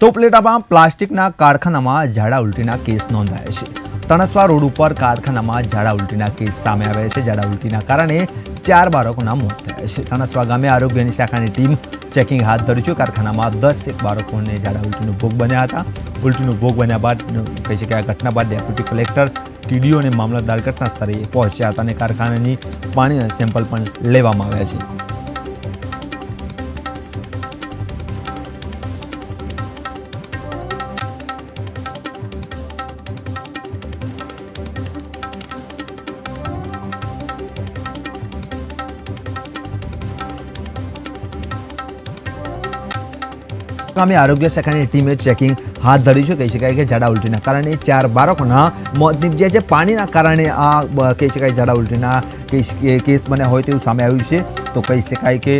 તો ઉપલેટામાં પ્લાસ્ટિકના કારખાનામાં ઝાડા ઉલટીના કેસ નોંધાયા છે. તણસવા રોડ ઉપર કારખાનામાં ઝાડા ઉલટીના કેસ સામે આવ્યા છે. ઝાડા ઉલટીના કારણે ચાર બાળકોના મોત થયા છે. તણસવા ગામે આરોગ્યની શાખાની ટીમ ચેકિંગ હાથ ધરી છે. કારખાનામાં દસ એક બાળકોને ઝાડા ઉલટીનો ભોગ બન્યા હતા. ઉલટીનો ભોગ બન્યા બાદ કહી શકાય આ ઘટના બાદ ડેપ્યુટી કલેક્ટર ટીડીઓ અને મામલતદાર ઘટના સ્થળે પહોંચ્યા હતા અને કારખાનાની પાણીના સેમ્પલ પણ લેવામાં આવ્યા છે. ગામે આરોગ્ય શાખાની ટીમે ચેકિંગ હાથ ધર્યું છે. કહી શકાય કે ઝાડા ઉલટીના કારણે ચાર બાળકોના મોત નીપજ્યા છે. પાણીના કારણે આ કહી શકાય ઝાડા ઉલટીના કેસ બન્યા હોય તેવું સામે આવ્યું છે. તો કહી શકાય કે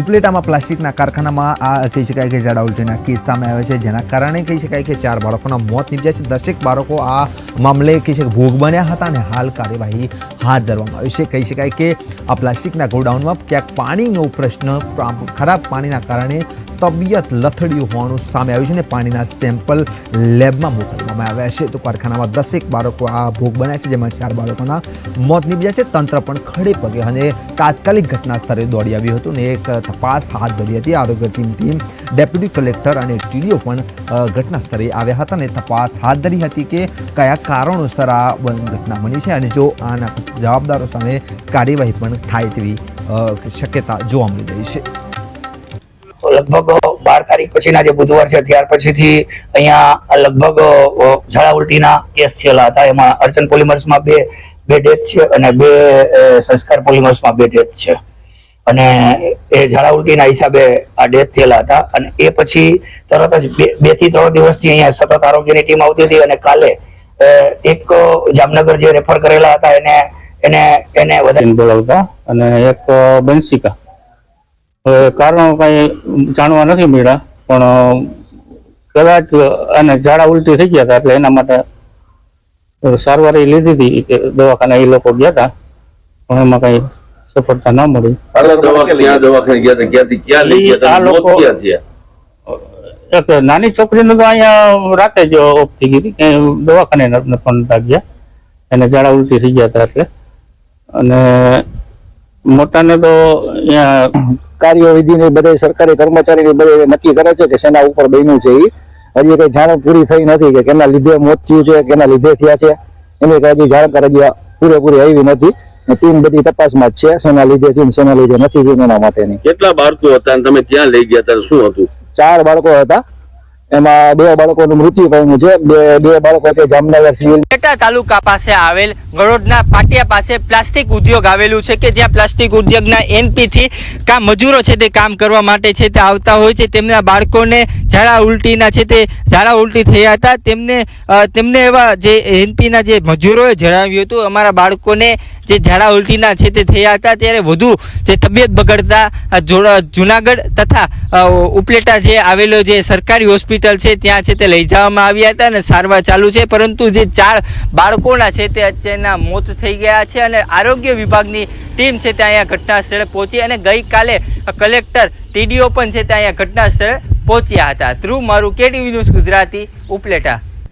ઉપલેટામાં પ્લાસ્ટિકના કારખાનામાં આ, કહી શકાય કે ઝાડા ઉલટીના કેસ સામે આવ્યા છે. જેના કારણે કહી શકાય કે ચાર બાળકોના મોત નીપજ્યા છે. દસેક બાળકો આ મામલે છે ભોગ બન્યા હતા અને હાલ કાર્યવાહી હાથ ધરવામાં આવી છે. કહી શકાય કે આ પ્લાસ્ટિકના ગોડાઉનમાં ક્યાંક પાણીનો પ્રશ્ન ખરાબ પાણીના કારણે તબિયત લથડ્યું હોવાનું સામે આવ્યું છે અને પાણીના સેમ્પલ લેબમાં મોકલવામાં આવ્યા છે. તો કારખાનામાં દસેક બાળકો આ ભોગ બન્યા છે, જેમાં ચાર બાળકોના મોત નીપજ્યા છે. તંત્ર પણ ખડે પગે અને તાત્કાલિક ઘટના સ્થળે દોડી આવ્યું હતું અને એક તપાસ હાથ ધરી હતી. આરોગ્ય ટીમ ટીમ, ડેપ્યુટી કલેક્ટર અને ટીડીઓ પણ ઘટના સ્થળે આવ્યા હતા અને તપાસ હાથ ધરી હતી કે કયા કારણોસર આ ઘટના બની છે અને જો આના જવાબદારો સામે કાર્યવાહી પણ થાય તેવી શક્યતા જોવા મળી રહી છે. લગભગ બાર તારીખ પછીના જે બુધવાર છે, ત્યાર પછીથી અહીંયા લગભગ ઝાડા ઉલટીના કેસ થયેલા હતા. એમાં અર્ચન પોલિમર્સમાં બે બે ડેથ છે અને બે સંસ્કાર પોલિમર્સમાં બે ડેથ છે. અને એ ઝાડા ઉલટીના હિસાબે આ ડેથ થયેલા હતા. અને એ પછી તરત જ બે બેથી ત્રણ દિવસથી અહીંયા સતત આરોગ્યની ટીમ આવતી હતી અને કાલે એક જામનગર જે રેફર કરેલા હતા એને એને એને વધારે બોલાવતા અને એક બંશિકા હવે કારણો કઈ જાણવા નથી મળ્યા પણ કદાચ અને ઝાડા ઉલટી થઈ ગયા હતા એટલે એના માટે સારવાર એ લીધી હતી કે દવાખાને એ લોકો ગયા હતા પણ એમાં કઈ સફળતા ના મળી. દવાખાને ગયા હતા ક્યાંથી? ક્યાં લઈ ગયા આ હતા લોકો- ક્યાં થયા? એક નાની છોકરીને તો અહીંયા રાતે જ ઓફ થઈ ગઈ હતી કે દવાખાને ન- ન- પણ નતા ગયા. એને ઝાડા ઉલટી થઈ ગયા હતા એટલે અને મોટાને તો અહીંયા કાર્યવિધિને ને બધા સરકારી કર્મચારી બધે નક્કી કરે છે કે શેના ઉપર બન્યું છે એ હજી કઈ જાણ પૂરી થઈ નથી કે કેના લીધે મોત થયું છે કેના લીધે થયા છે. એની કઈ હજી જાણકાર હજી પૂરેપૂરી આવી નથી. ટીમ બધી તપાસમાં જ છે શેના લીધે થયું શેના લીધે નથી થયું એના માટેની. કેટલા બાળકો હતા અને તમે ક્યાં લઈ ગયા ત્યારે શું હતું? ચાર બાળકો હતા. એમાં બે બાળકોનું મૃત્યુ પામ્યું છે. બે બે બાળકો છે, જામનગર સિવિલ ઉપલેટા તાલુકા પાસે આવેલ ગળોદના પાટિયા પાસે પ્લાસ્ટિક ઉદ્યોગ આવેલું છે કે જ્યાં પ્લાસ્ટિક ઉદ્યોગના એનપી થી કામ મજૂરો છે તે કામ કરવા માટે છે તે આવતા હોય છે. તેમના બાળકોને ઝાડા ઉલટીના છે તે ઝાડા ઉલટી થયા હતા. તેમને તેમને એવા જે એનપીના જે મજૂરોએ જણાવ્યું હતું, અમારા બાળકોને જે ઝાડા ઉલટીના છે તે થયા હતા. ત્યારે વધુ જે તબિયત બગડતા જુનાગઢ તથા ઉપલેટા જે આવેલો જે સરકારી હોસ્પિટલ છે, ત્યાં છે તે લઈ જવામાં આવ્યા હતા અને સારવાર ચાલુ છે, પરંતુ જે ચાર બાળકોના છે તે અત્યારના મોત થઈ ગયા છે અને આરોગ્ય વિભાગની ટીમ છે તે અહીંયા ઘટના સ્થળે પહોંચી અને ગઈકાલે કલેક્ટર ટીડીઓ પણ છે તે અહીંયા ઘટના સ્થળે પહોંચ્યા હતા. ધ્રુવ મારું કેટીવી ન્યૂઝ ગુજરાતી ઉપલેટા.